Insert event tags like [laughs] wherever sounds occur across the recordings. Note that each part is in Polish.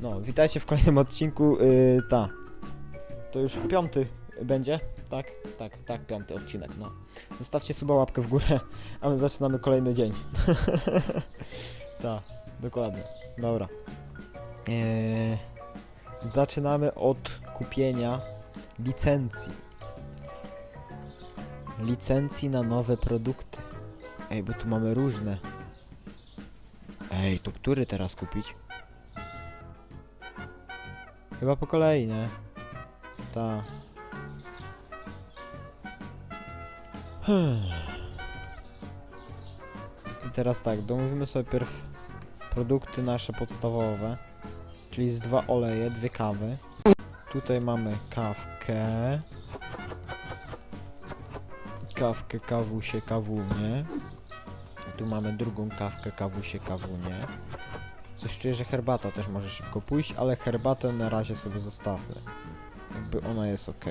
No, witajcie w kolejnym odcinku. Yy, ta. To już piąty będzie? Tak? Tak, tak, piąty odcinek, no. Zostawcie suba łapkę w górę, a my zaczynamy kolejny dzień. [laughs] tak, dokładnie. Dobra. Eee, zaczynamy od kupienia licencji. Licencji na nowe produkty. Ej, bo tu mamy różne. Ej, to który teraz kupić? Chyba po kolei, nie? Ta. I teraz tak, domówimy sobie pierw produkty nasze podstawowe, czyli z dwa oleje, dwie kawy. Tutaj mamy kawkę. Kawkę, kawusie, kawunię. Tu mamy drugą kawkę, kawusie, kawunię. Coś czuję, że herbata też może szybko pójść, ale herbatę na razie sobie zostawmy. Jakby ona jest ok.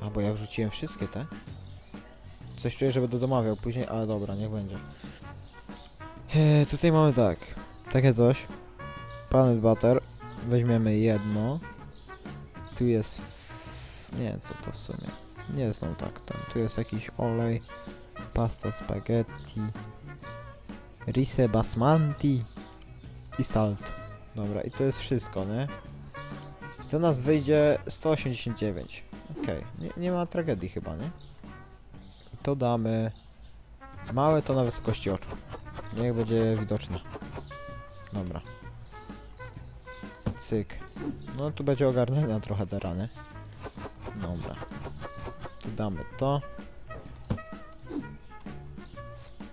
A bo ja wrzuciłem wszystkie te? Coś czuję, że będę domawiał później, ale dobra, niech będzie. Eee, tutaj mamy tak. Takie coś. Planet Butter. Weźmiemy jedno. Tu jest... Nie, co to w sumie. Nie są tak, tam. Tu jest jakiś olej. Pasta spaghetti. Rise basmati i salt. Dobra, i to jest wszystko, nie? To nas wyjdzie 189. Okej, nie, nie ma tragedii chyba, nie? To damy... Małe to na wysokości oczu. Niech będzie widoczne. Dobra. Cyk. No tu będzie ogarnięta trochę te rany. Dobra. Tu damy to.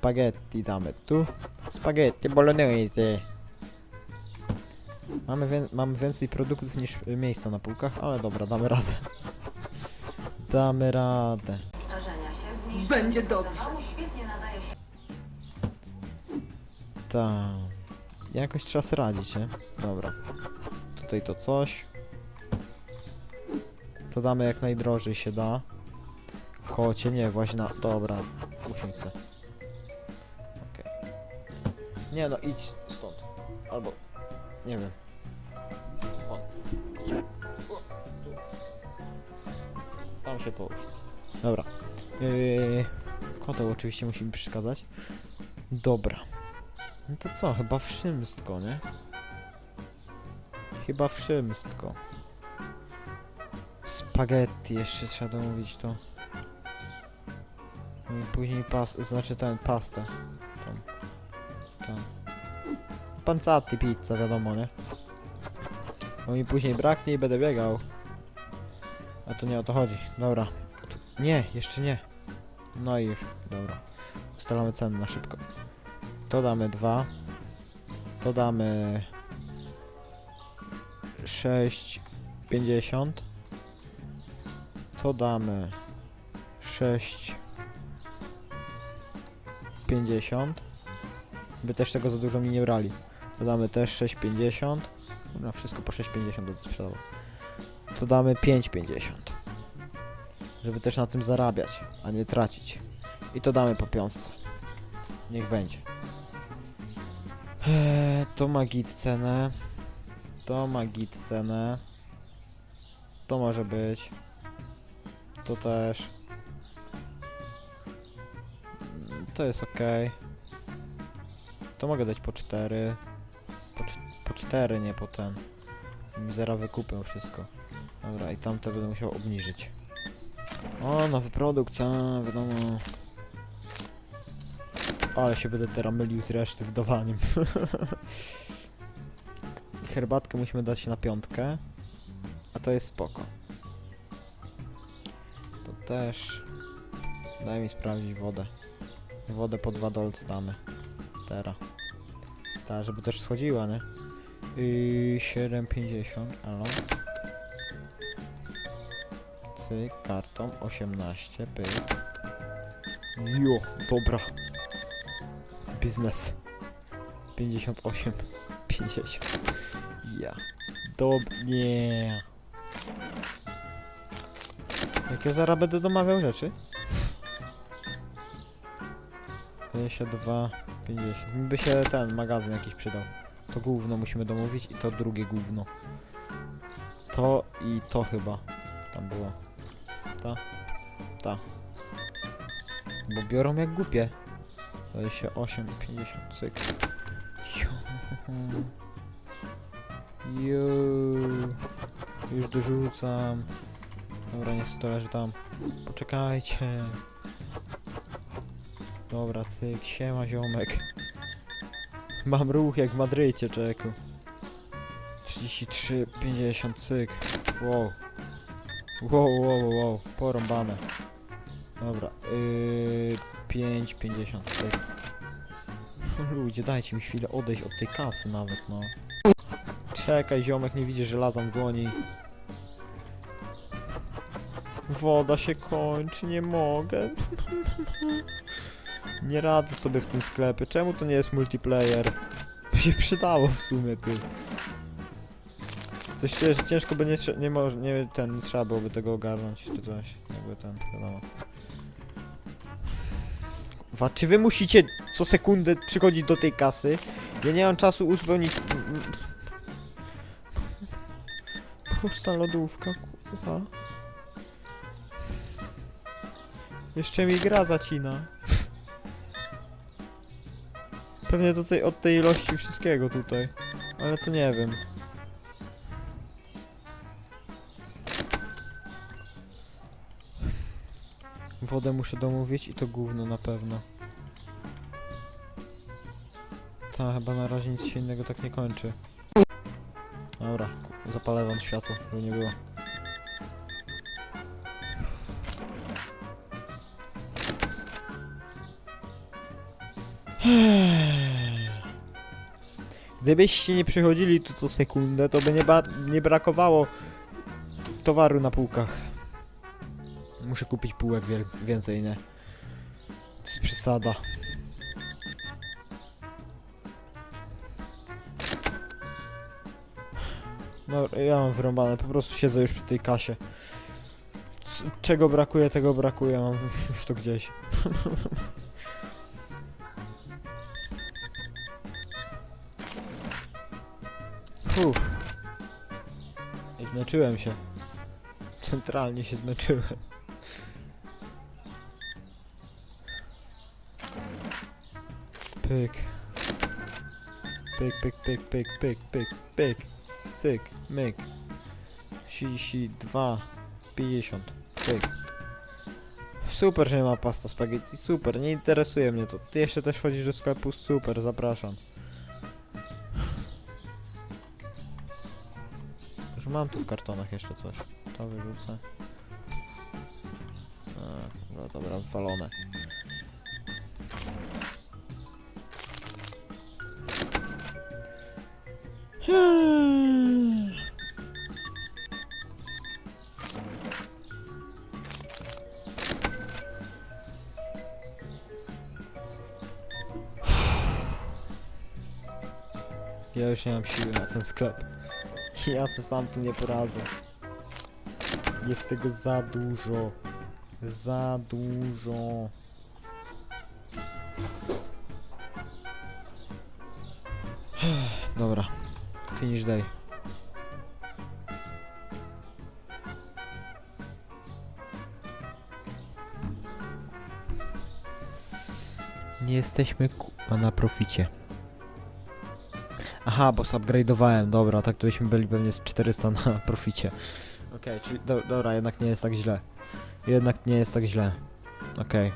Spaghetti damy tu. Spaghetti bolognese. Mamy, wię mamy więcej produktów niż miejsca na półkach, ale dobra, damy radę. Damy radę. Starzenia się zmniejsza. Będzie dobrze. Świetnie nadaje się Tak. Jakoś trzeba sobie radzić, nie? Dobra. Tutaj to coś. To damy jak najdrożej się da. Kocie, nie, właśnie na... Dobra, usiądź se. Nie no, idź stąd. Albo... Nie wiem. O, tu. Tam się połóż. Dobra. Yy, koteł oczywiście musi mi przeszkadzać. Dobra. No to co, chyba wszystko, nie? Chyba wszystko. Spaghetti jeszcze trzeba domówić to. I później pas, znaczy ten, pastę. Tą. Panzati pizza, wiadomo, nie? Bo mi później braknie i będę biegał. A to nie o to chodzi. Dobra. Nie, jeszcze nie. No i już, dobra. Ustalamy ceny na szybko. To damy 2. To damy 6,50. To damy 6,50. By też tego za dużo mi nie brali. To damy też 6,50. Dobra, wszystko po 6,50 będę sprzedawał. To damy 5,50. Żeby też na tym zarabiać, a nie tracić. I to damy po piątce. Niech będzie. Eee, to ma git cenę. To ma git cenę. To może być. To też. To jest ok. To mogę dać po 4. Po, po 4, nie po ten. Mi zaraz wszystko. Dobra, i tamte będę musiał obniżyć. O, nowy produkt, a, wiadomo. Ale się będę teraz mylił z reszty w dawaniem. [laughs] Herbatkę musimy dać na piątkę. A to jest spoko. To też... Daj mi sprawdzić wodę. Wodę po dwa dolce damy. Teraz. Ta, żeby też schodziła, nie? I 7,50, alo. Cyk, kartą 18, pyk. Jo, dobra. Biznes. 58. 50. Ja. Dob... Nie. Jak ja zaraz będę domawiał rzeczy? 22, 50. Mi by się ten magazyn jakiś przydał. To gówno musimy domówić i to drugie gówno. To i to chyba. Tam było. Ta. Ta. Bo biorą jak głupie. To jest się 8, 50, cyk. Ju. Już dorzucam. Dobra, niech to leży tam. Poczekajcie. Dobra, cyk, siema ziomek. Mam ruch jak w Madrycie, czeku. 33, 50, cyk. Wow. Wow, wow, wow, porąbane. Dobra, yy, 5, 50, cyk. Ludzie, dajcie mi chwilę odejść od tej kasy nawet, no. Czekaj, ziomek, nie widzisz, że lazam dłoni. Woda się kończy, nie mogę. [laughs] Nie radzę sobie w tym sklepie. Czemu to nie jest multiplayer? By się przydało w sumie, ty. Coś że ciężko by nie, nie, może, nie, ten, nie trzeba byłoby tego ogarnąć, czy coś. Jakby ten, wiadomo. Wa, czy wy musicie co sekundę przychodzić do tej kasy? Ja nie mam czasu uzupełnić... Pusta lodówka, kurwa. Jeszcze mi gra zacina. Pewnie do tej, od tej ilości wszystkiego tutaj. Ale to nie wiem. Wodę muszę domówić i to gówno na pewno. Ta, chyba na razie nic się innego tak nie kończy. Dobra, zapalę wam światło, żeby nie było. Gdybyście nie przychodzili tu co sekundę, to by nie, nie brakowało towaru na półkach. Muszę kupić półek więcej, nie? To jest przesada. No, ja mam wyrąbane, po prostu siedzę już przy tej kasie. C- czego brakuje, tego brakuje, mam już to gdzieś. [laughs] Uff. Zmęczyłem się. Centralnie się zmęczyłem. Pyk. Pyk, pyk, pyk, pyk, pyk, pyk, pyk. Cyk, myk. 32, 50, pyk. Super, że nie ma pasta spaghetti, super, nie interesuje mnie to. Ty jeszcze też chodzisz do sklepu, super, zapraszam. Mam tu w kartonach jeszcze coś. To wyrzucę. A, no dobra, wywalone. Ja już nie mam siły na ten sklep. [laughs] Ja se sam tu nie poradzę. Jest tego za dużo. Za dużo. [sighs] Dobra. Finish day. Nie jesteśmy na proficie. Aha, bo upgrade'owałem, dobra, tak to byśmy byli pewnie z 400 na [laughs] proficie. Okej, czyli do, dobra, jednak nie jest tak źle. Jednak nie jest tak źle. Okej.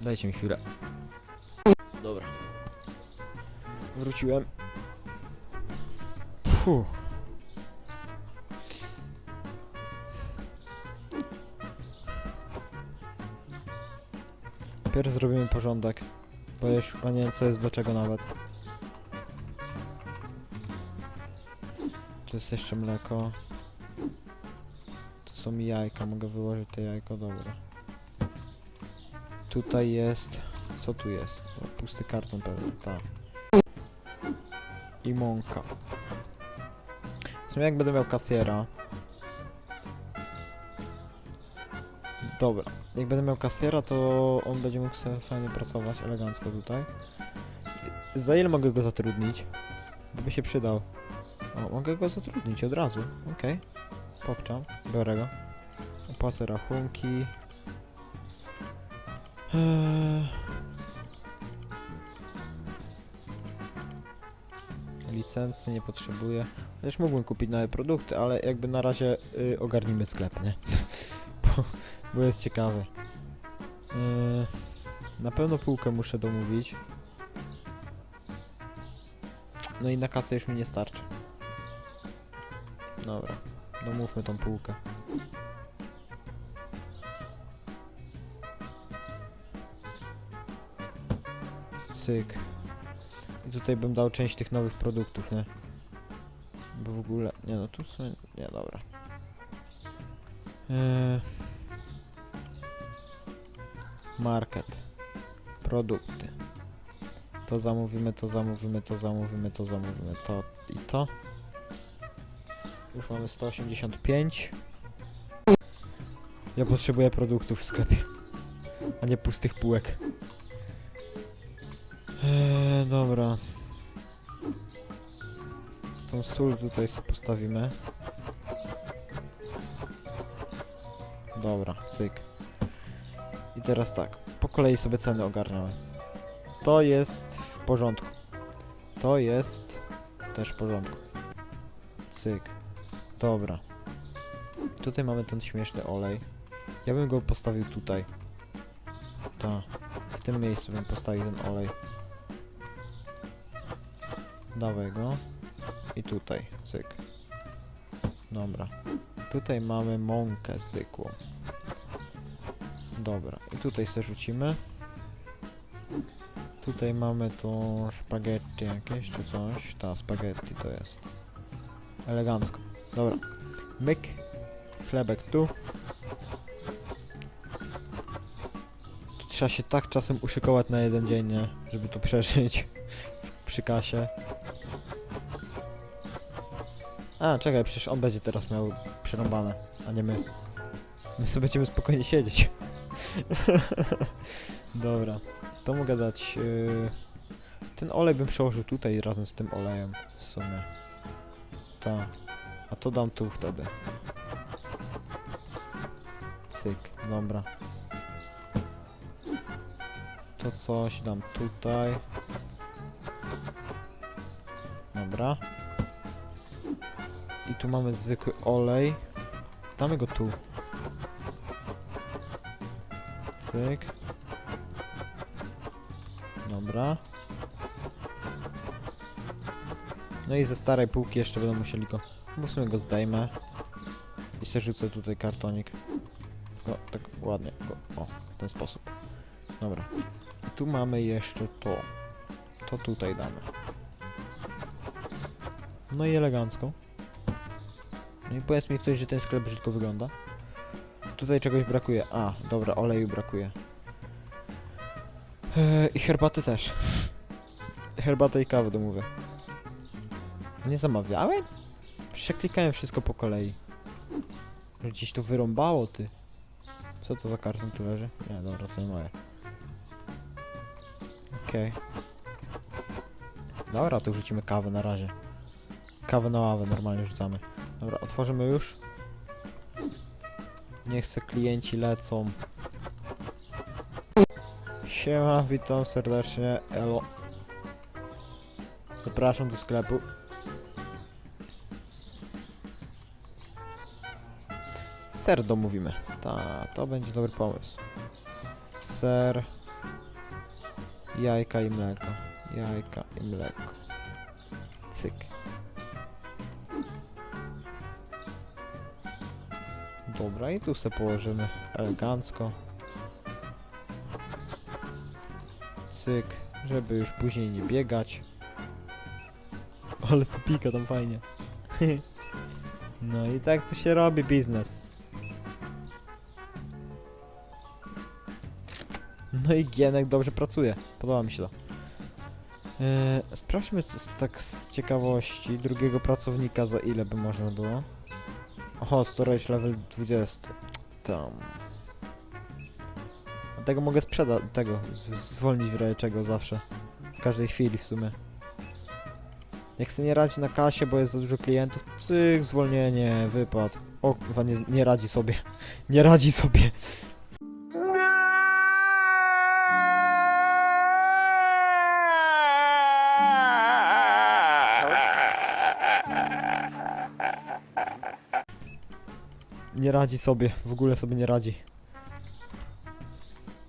Dajcie mi chwilę. Dobra. Wróciłem. Puh. Najpierw zrobimy porządek. Bo już nie co jest do czego nawet. Tu jest jeszcze mleko. To są jajka, mogę wyłożyć te jajko, dobra. Tutaj jest... Co tu jest? O, pusty karton pewnie, tak. I mąka. W sumie jak będę miał kasjera... Dobra, jak będę miał kasjera, to on będzie mógł sobie fajnie pracować, elegancko tutaj. za ile mogę go zatrudnić? By się przydał. O, mogę go zatrudnić od razu. Okej. Popczam. Biorę go. Opłacę rachunki. Eee. Nie potrzebuję. Też mógłbym kupić nowe produkty, ale jakby na razie y, ogarnijmy sklep, nie? [laughs] bo, bo jest ciekawy. Yy, na pewno półkę muszę domówić. No i na kasę już mi nie starczy. Dobra, domówmy tą półkę. Cyk. I tutaj bym dał część tych nowych produktów, nie? Bo w ogóle... Nie no, tu są... Nie, dobra. Eee... Market. Produkty. To zamówimy, to zamówimy, to zamówimy, to zamówimy, to i to. Już mamy 185. Ja potrzebuję produktów w sklepie, a nie pustych półek. Eee, dobra. Tą sól tutaj sobie postawimy. Dobra, cyk. I teraz tak, po kolei sobie ceny ogarniamy. To jest w porządku. To jest też w porządku. Cyk. Dobra. Tutaj mamy ten śmieszny olej. Ja bym go postawił tutaj. Ta. W tym miejscu bym postawił ten olej. Dawaj go. I tutaj. Cyk. Dobra. Tutaj mamy mąkę zwykłą. Dobra. I tutaj sobie rzucimy. Tutaj mamy to spaghetti jakieś czy coś. Ta, spaghetti to jest. Elegancko. Dobra. Myk. Chlebek tu. Tu trzeba się tak czasem uszykować na jeden dzień, nie? Żeby to przeżyć [laughs] przy kasie. A, czekaj, przecież on będzie teraz miał przerąbane, a nie my. My sobie będziemy spokojnie siedzieć. [laughs] Dobra, to mogę dać... Yy... Ten olej bym przełożył tutaj razem z tym olejem w sumie. Tak. A to dam tu wtedy. Cyk, dobra. To coś dam tutaj. Dobra. I tu mamy zwykły olej. Damy go tu. Cyk. Dobra. No i ze starej półki jeszcze będą musieli go... Bo w sumie go zdejmę. I sobie rzucę tutaj kartonik. Go, tak ładnie go, o, w ten sposób. Dobra. I tu mamy jeszcze to. To tutaj damy. No i elegancko. No i powiedz mi ktoś, że ten sklep brzydko wygląda. Tutaj czegoś brakuje. A, dobra, oleju brakuje. Eee, I herbaty też. Herbatę i kawę domówię. Nie zamawiałem? Przeklikałem wszystko po kolei. Gdzieś to wyrąbało, ty. Co to za karton tu leży? Nie, dobra, to nie moje. Okej. Dobra, to rzucimy kawę na razie. Kawę na ławę normalnie rzucamy. Dobra, otworzymy już. Niech se klienci lecą. Siema, witam serdecznie, elo. Zapraszam do sklepu. Ser domówimy. Ta, to będzie dobry pomysł. Ser. Jajka i mleko. Jajka i mleko. Cyk. Dobra, i tu se położymy elegancko. Cyk, żeby już później nie biegać. Ale supika tam fajnie. [laughs] no i tak to się robi biznes. No i Gienek dobrze pracuje. Podoba mi się to. Eee, sprawdźmy tak z ciekawości drugiego pracownika za ile by można było. Oho, storage level 20. Tam. Tego mogę sprzedać, tego, zwolnić w razie czego zawsze. W każdej chwili w sumie. Jak chcę nie radzi na kasie, bo jest za dużo klientów, cyk, zwolnienie, wypad. O, kurwa, nie, nie radzi sobie. [laughs] Nie radzi sobie. Nie radzi sobie, w ogóle sobie nie radzi.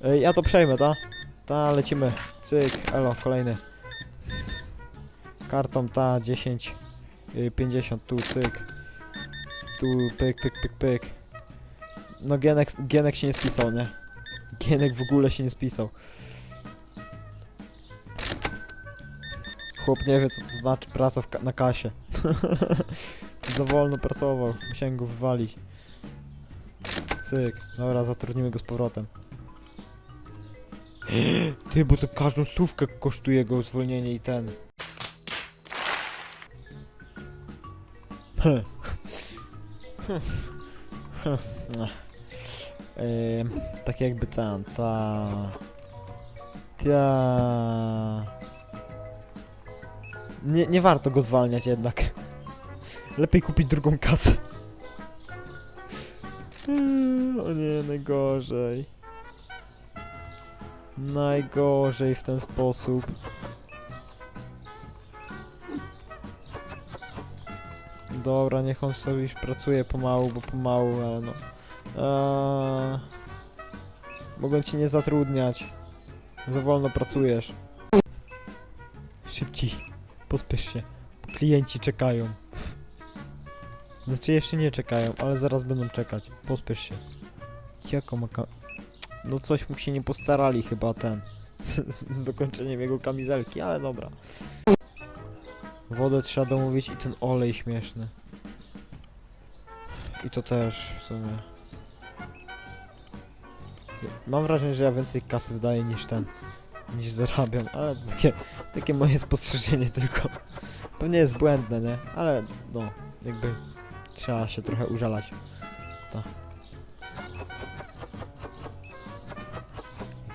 Ej, ja to przejmę, ta? Ta, lecimy. Cyk, elo, kolejny. Kartą ta, 10, y, 50, tu, cyk. Tu, pyk, pyk, pyk, pyk. No Gienek, Gienek się nie spisał, nie? Gienek w ogóle się nie spisał. Chłop nie wie, co to znaczy praca na kasie. [laughs] Za wolno pracował, musiałem go wywalić. Cyk, dobra, zatrudnimy go z powrotem. [gasps] Ty, bo to każdą stówkę kosztuje go zwolnienie i ten. [laughs] Em, Tak jakby ten, ta... Ta... Nie, nie warto go zwalniać jednak. Lepiej kupić drugą kasę. [laughs] O nie, najgorzej. Najgorzej w ten sposób. Dobra, niech on sobie już pracuje pomału, bo pomału, ale no. Eee, mogę cię nie zatrudniać. Za wolno pracujesz. Szybciej. Pospiesz się. Klienci czekają. Znaczy jeszcze nie czekają, ale zaraz będą czekać. Pospiesz się. Jako maka... No coś mu się nie postarali chyba ten. Z, dokończeniem jego kamizelki, ale dobra. Wodę trzeba domówić i ten olej śmieszny. I to też w sumie. Mam wrażenie, że ja więcej kasy wydaję niż ten. Niż zarabiam, ale to takie, takie moje spostrzeżenie tylko. Pewnie jest błędne, nie? Ale no, jakby trzeba się trochę użalać. To.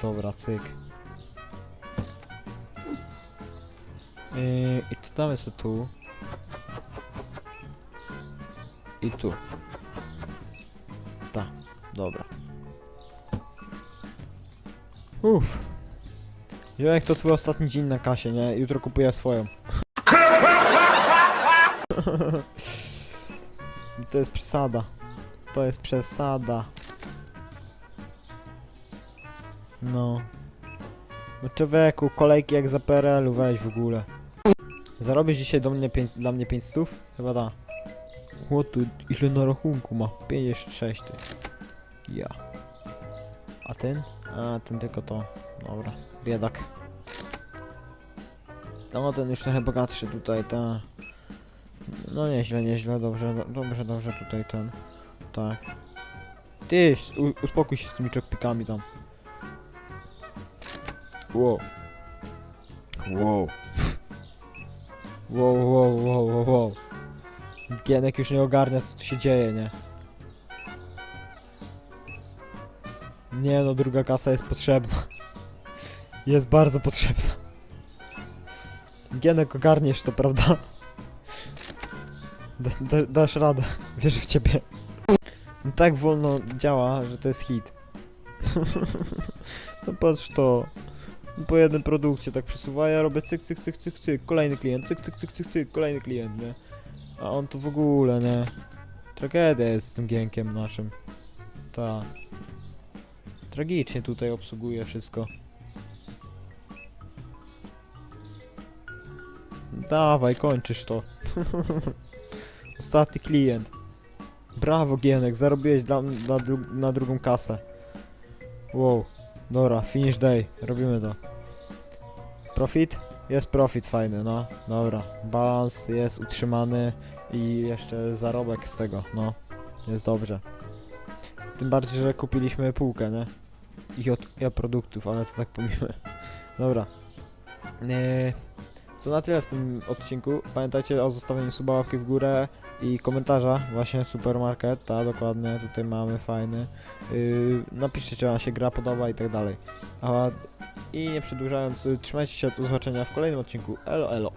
Dobra, cyk. I to damy sobie tu. I tu. Ta, dobra. Uff. Jak to twój ostatni dzień na kasie, nie? Jutro kupuję swoją. [laughs] to jest przesada. To jest przesada. No. No człowieku, kolejki jak za PRL-u, weź w ogóle. Zarobisz dzisiaj do mnie pięć, dla mnie 5 stów? Chyba da. O tu, ile na rachunku ma? 56 ty. Ja. A ten? A, ten tylko to. Dobra, biedak. No, ten już trochę bogatszy tutaj, ta. No nieźle, nieźle, dobrze, do, dobrze, dobrze tutaj ten. Tak. Ty, uspokój się z tymi czekpikami tam. Wow. Wow. Wow, wow, wow, wow, wow. Gienek już nie ogarnia, co tu się dzieje, nie? Nie no, druga kasa jest potrzebna. [laughs] Jest bardzo potrzebna. Gienek ogarniesz to, prawda? [laughs] Da, da, dasz radę, wierzę w ciebie. No tak wolno działa, że to jest hit. [laughs] no patrz to. Po jednym produkcie tak przesuwa, ja robię cyk, cyk, cyk, cyk, cyk, kolejny klient, cyk, cyk, cyk, cyk, cyk, kolejny klient, nie? A on to w ogóle, nie? Tragedia jest z tym gienkiem naszym. Ta. Tragicznie tutaj obsługuje wszystko. Dawaj, kończysz to. [laughs] Ostatni klient. Brawo, Gienek, zarobiłeś dla, dla dru na drugą kasę. Wow. Dobra, finish day. Robimy to. Profit? Jest profit fajny, no. Dobra. Balans jest utrzymany i jeszcze zarobek z tego, no. Jest dobrze. Tym bardziej, że kupiliśmy półkę, nie? I od produktów, ale to tak pomijmy. [laughs] Dobra. Eee, to na tyle w tym odcinku. Pamiętajcie o zostawieniu suba, łapki w górę i komentarza. Właśnie supermarket, ta dokładnie, tutaj mamy fajny. Yy, napiszcie, czy wam się gra podoba i tak dalej. A I nie przedłużając, y, trzymajcie się, do zobaczenia w kolejnym odcinku. Elo, elo.